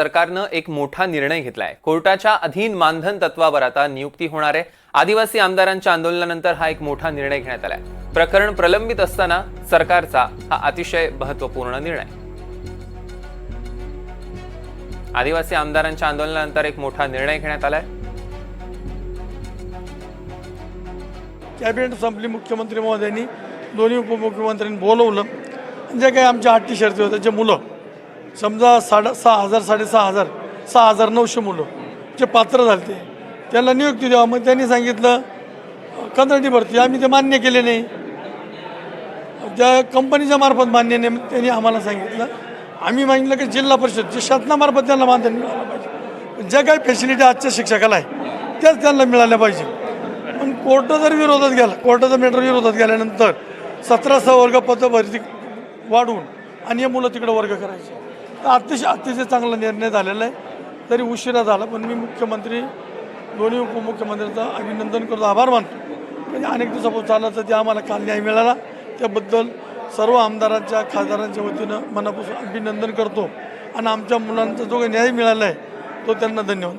सरकारनं एक मोठा निर्णय घेतलाय. कोर्टाच्या अधीन मानधन तत्वावर आता नियुक्ती होणार आहे. आदिवासी आमदारांच्या आंदोलनानंतर हा एक मोठा निर्णय घेण्यात आलाय. प्रकरण प्रलंबित असताना सरकारचा हा अतिशय महत्त्वपूर्ण निर्णय. आदिवासी आमदारांच्या आंदोलनानंतर एक मोठा निर्णय घेण्यात आलाय. कॅबिनेट संपली मुख्यमंत्री महोदयांनी दोन्ही उपमुख्यमंत्र्यांनी बोलवलं. जे काही आमच्या हट्टी शर्ती होत्या जे मुलं समजा साडे सहा हजार साडेसहा हजार सहा हजार नऊशे मुलं जे पात्र झाले ते. त्यांना नियुक्ती द्यावा. मग त्यांनी सांगितलं कंत्राटी भरती आम्ही ते मान्य केले नाही. ज्या कंपनीच्या मार्फत मान्य नाही त्यांनी आम्हाला सांगितलं. आम्ही मागितलं की जिल्हा परिषद जे शासनामार्फत त्यांना मान्य मिळालं पाहिजे. ज्या काही फॅसिलिटी आजच्या शिक्षकाला आहे त्याच त्यांना मिळाल्या पाहिजे. पण कोर्ट जर विरोधात गेला कोर्टाचा मॅटर विरोधात गेल्यानंतर सतरा वर्ग पदभरती वाढवून आणि हे मुलं तिकडे वर्ग करायचे. अतिशय अतिशय चांगला निर्णय झालेला आहे. तरी उशिरा झाला पण मी मुख्यमंत्री दोन्ही उपमुख्यमंत्र्यांचं अभिनंदन करतो आभार मानतो. म्हणजे अनेक दिवसापासून चालला तर ते आम्हाला काल न्याय मिळाला त्याबद्दल सर्व आमदारांच्या खासदारांच्या वतीनं मनापासून अभिनंदन करतो. आणि आमच्या मुलांचा जो काही न्याय मिळाला आहे तो त्यांना धन्यवाद.